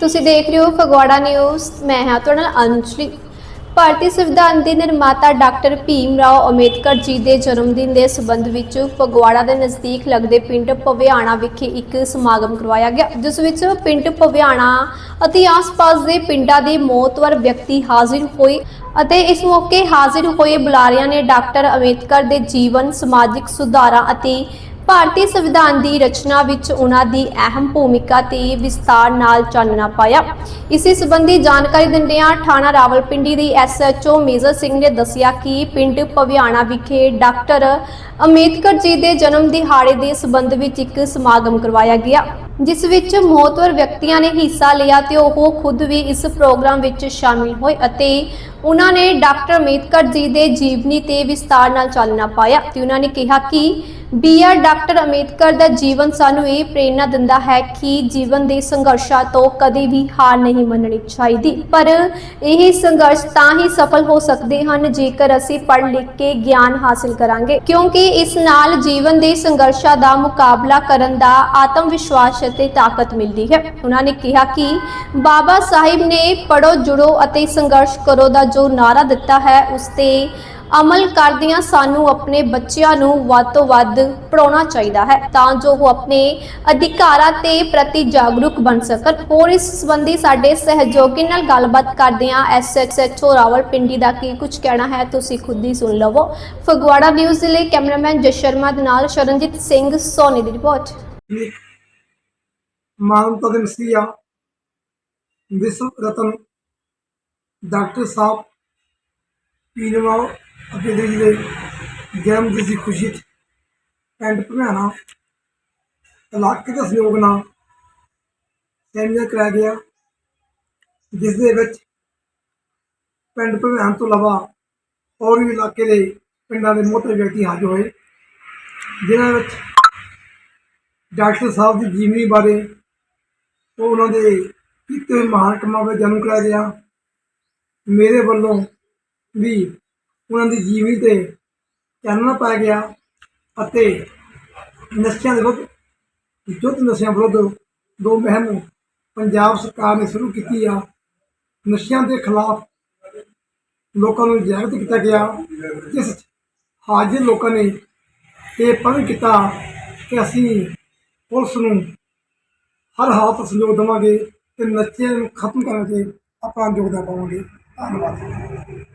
ਤੁਸੀਂ ਦੇਖ ਰਹੇ ਹੋ ਫਗਵਾੜਾ ਨਿਊਜ਼। ਮੈਂ ਹਾਂ ਤੁਹਾਡੇ ਨਾਲ ਅੰਜਲੀ। ਭਾਰਤੀ ਸੰਵਿਧਾਨ ਦੇ ਨਿਰਮਾਤਾ ਡਾਕਟਰ ਭੀਮ ਰਾਓ ਅੰਬੇਦਕਰ ਜੀ ਦੇ ਜਨਮ ਦਿਨ ਦੇ ਸਬੰਧ ਵਿੱਚ ਫਗਵਾੜਾ ਦੇ ਨਜ਼ਦੀਕ ਲੱਗਦੇ ਪਿੰਡ ਪਵਿਆਣਾ ਵਿਖੇ ਇੱਕ ਸਮਾਗਮ ਕਰਵਾਇਆ ਗਿਆ, ਜਿਸ ਵਿੱਚ ਪਿੰਡ ਪਵਿਆਣਾ ਅਤੇ ਆਸ-ਪਾਸ ਦੇ ਪਿੰਡਾਂ ਦੇ ਮੌਤਵਰ ਵਿਅਕਤੀ ਹਾਜ਼ਰ ਹੋਏ ਅਤੇ ਇਸ ਮੌਕੇ ਹਾਜ਼ਰ ਹੋਏ ਬੁਲਾਰਿਆਂ ਨੇ ਡਾਕਟਰ ਅੰਬੇਦਕਰ ਦੇ ਜੀਵਨ, ਸਮਾਜਿਕ ਸੁਧਾਰਾਂ ਅਤੇ ਭਾਰਤੀ ਸੰਵਿਧਾਨ ਦੀ ਰਚਨਾ ਵਿੱਚ ਉਹਨਾਂ ਦੀ ਅਹਿਮ ਭੂਮਿਕਾ ਤੇ ਵਿਸਤਾਰ ਨਾਲ ਚਾਨਣਾ ਪਾਇਆ। ਇਸੇ ਸੰਬੰਧੀ ਜਾਣਕਾਰੀ ਦਿੰਦਿਆਂ ਥਾਣਾ ਰਾਵਲਪਿੰਡੀ ਦੀ ਐਸਐਚਓ ਮੇਜਰ ਸਿੰਘ ਨੇ ਦੱਸਿਆ ਕਿ ਪਿੰਡ ਭਵਿਆਣਾ ਵਿਖੇ ਡਾਕਟਰ ਅੰਬੇਦਕਰ ਜੀ ਦੇ ਜਨਮ ਦਿਹਾੜੇ ਦੇ ਸੰਬੰਧ ਵਿੱਚ ਇੱਕ ਸਮਾਗਮ ਕਰਵਾਇਆ ਗਿਆ, ਜਿਸ ਵਿੱਚ ਮਹੱਤਵਪੂਰਨ ਵਿਅਕਤੀਆਂ ਨੇ ਹਿੱਸਾ ਲਿਆ ਤੇ ਉਹ ਖੁਦ ਵੀ ਇਸ ਪ੍ਰੋਗਰਾਮ ਵਿੱਚ ਸ਼ਾਮਿਲ ਹੋਏ ਅਤੇ ਉਹਨਾਂ ਨੇ ਡਾਕਟਰ ਅੰਬੇਦਕਰ ਜੀ ਦੇ ਜੀਵਨੀ ਤੇ ਵਿਸਤਾਰ ਨਾਲ ਚਾਨਣਾ ਪਾਇਆ ਤੇ ਉਹਨਾਂ ਨੇ ਕਿਹਾ ਕਿ ਬੀਆਰ ਡਾਕਟਰ ਅੰਬੇਦਕਰ ਦਾ ਜੀਵਨ ਸਾਨੂੰ ਇਹ ਪ੍ਰੇਰਣਾ ਦਿੰਦਾ ਹੈ ਕਿ ਜੀਵਨ ਦੇ ਸੰਘਰਸ਼ਾਂ ਤੋਂ ਕਦੇ ਵੀ ਹਾਰ ਨਹੀਂ ਮੰਨਣੀ ਚਾਹੀਦੀ। ਪਰ ਇਹ ਸੰਘਰਸ਼ ਤਾਂ ਹੀ ਸਫਲ ਹੋ ਸਕਦੇ ਹਨ ਜੇਕਰ ਅਸੀਂ ਪੜ੍ਹ ਲਿਖ ਕੇ ਗਿਆਨ ਹਾਸਲ ਕਰਾਂਗੇ। ਕਿਉਂਕਿ ਇਸ ਨਾਲ ਜੀਵਨ ਦੇ ਸੰਘਰਸ਼ਾਂ ਦਾ ਮੁਕਾਬਲਾ ਕਰਨ ਦਾ ਆਤਮ ਵਿਸ਼ਵਾਸ ਅਤੇ ਤਾਕਤ ਮਿਲਦੀ ਹੈ। ਉਹਨਾਂ ਨੇ ਕਿਹਾ ਕਿ ਬਾਬਾ ਸਾਹਿਬ ਨੇ ਪੜੋ ਜੁੜੋ ਅਤੇ ਸੰਘਰਸ਼ ਕਰੋ ਦਾ ਜੋ ਨਾਰਾ ਦਿੱਤਾ ਹੈ, ਉਸ ਤੇ ਅਮਲ ਕਰਦਿਆਂ ਸਾਨੂੰ ਆਪਣੇ ਬੱਚਿਆਂ ਨੂੰ ਵੱਧ ਤੋਂ ਵੱਧ ਪੜਾਉਣਾ ਚਾਹੀਦਾ ਹੈ ਤਾਂ ਜੋ ਉਹ ਆਪਣੇ ਅਧਿਕਾਰਾਂ ਤੇ ਪ੍ਰਤੀ ਜਾਗਰੂਕ ਬਣ ਸਕਣ। ਹੋਰ ਇਸ ਸੰਬੰਧੀ ਸਾਡੇ ਸਹਿਯੋਗੀ ਨਾਲ ਗੱਲਬਾਤ ਕਰਦਿਆਂ ਐਸਐਚਓ ਰਾਵਲਪਿੰਡੀ ਦਾ ਕੀ ਕੁਝ ਕਹਿਣਾ ਹੈ ਤੁਸੀਂ ਖੁਦ ਹੀ ਸੁਣ ਲਵੋ। ਫਗਵਾੜਾ ਨਿਊਜ਼ ਲਈ ਕੈਮਰਾਮੈਨ ਜਸ ਸ਼ਰਮਾ ਦੇ ਨਾਲ ਸ਼ਰਨਜੀਤ ਸਿੰਘ ਸੋਨੀ ਦੀ ਰਿਪੋਰਟ। ਮਾਨਵਤਾ ਦੇ ਮਸੀਹਾ ਵਿਸ਼ਵ ਰਤਨ ਡਾਕਟਰ ਸਾਹਿਬ ਪੀਨਵਾ ਅਤੇ ਜੀ ਦੇ ਜਨਮ ਦਿਨ ਦੀ ਖੁਸ਼ੀ 'ਚ ਪਿੰਡ ਭਮਿਆਣਾ ਇਲਾਕੇ ਦਾ ਸਹਿਯੋਗ ਨਾਲ ਸੈਮੀਨਾਰ ਕਰਾਇਆ ਗਿਆ, ਜਿਸ ਦੇ ਵਿੱਚ ਪਿੰਡ ਭਮਿਆਣ ਤੋਂ ਇਲਾਵਾ ਹੋਰ ਵੀ ਇਲਾਕੇ ਦੇ ਪਿੰਡਾਂ ਦੇ ਮੋਟੇ ਵਿਅਕਤੀ ਹਾਜ਼ਰ ਹੋਏ, ਜਿਨ੍ਹਾਂ ਵਿੱਚ ਡਾਕਟਰ ਸਾਹਿਬ ਦੀ ਜੀਵਨੀ ਬਾਰੇ ਉਹ ਉਹਨਾਂ ਦੇ ਕੀਤੇ ਹੋਏ ਮਹਾਨ ਕੰਮਾਂ ਬਾਰੇ ਜਾਣੂ ਕਰਾਇਆ ਗਿਆ। ਮੇਰੇ ਵੱਲੋਂ ਵੀ ਉਹਨਾਂ ਦੀ ਜੀਵਨੀ ਤੇ ਚਾਨਣਾ ਪਾਇਆ ਗਿਆ ਅਤੇ ਨਸ਼ਿਆਂ ਦੇ ਵਿਰੁੱਧ ਯੁੱਧ ਨਸ਼ਿਆਂ ਵਿਰੁੱਧ ਦੋ ਮਹਿਮ ਪੰਜਾਬ ਸਰਕਾਰ ਨੇ ਸ਼ੁਰੂ ਕੀਤੀ ਆ। ਨਸ਼ਿਆਂ ਦੇ ਖਿਲਾਫ ਲੋਕਾਂ ਨੂੰ ਜਾਗਰੂਕ ਕੀਤਾ ਗਿਆ, ਜਿਸ 'ਚ ਹਾਜ਼ਰ ਲੋਕਾਂ ਨੇ ਇਹ ਪੜ੍ਹ ਕੀਤਾ ਕਿ ਅਸੀਂ ਪੁਲਿਸ ਨੂੰ ਹਰ ਹਾਲਤ ਸਹਿਯੋਗ ਦੇਵਾਂਗੇ ਤੇ ਨਸ਼ੇ ਨੂੰ ਖਤਮ ਕਰਨ 'ਚ ਆਪਣਾ ਯੋਗਦਾਨ ਪਾਵਾਂਗੇ। ਧੰਨਵਾਦ।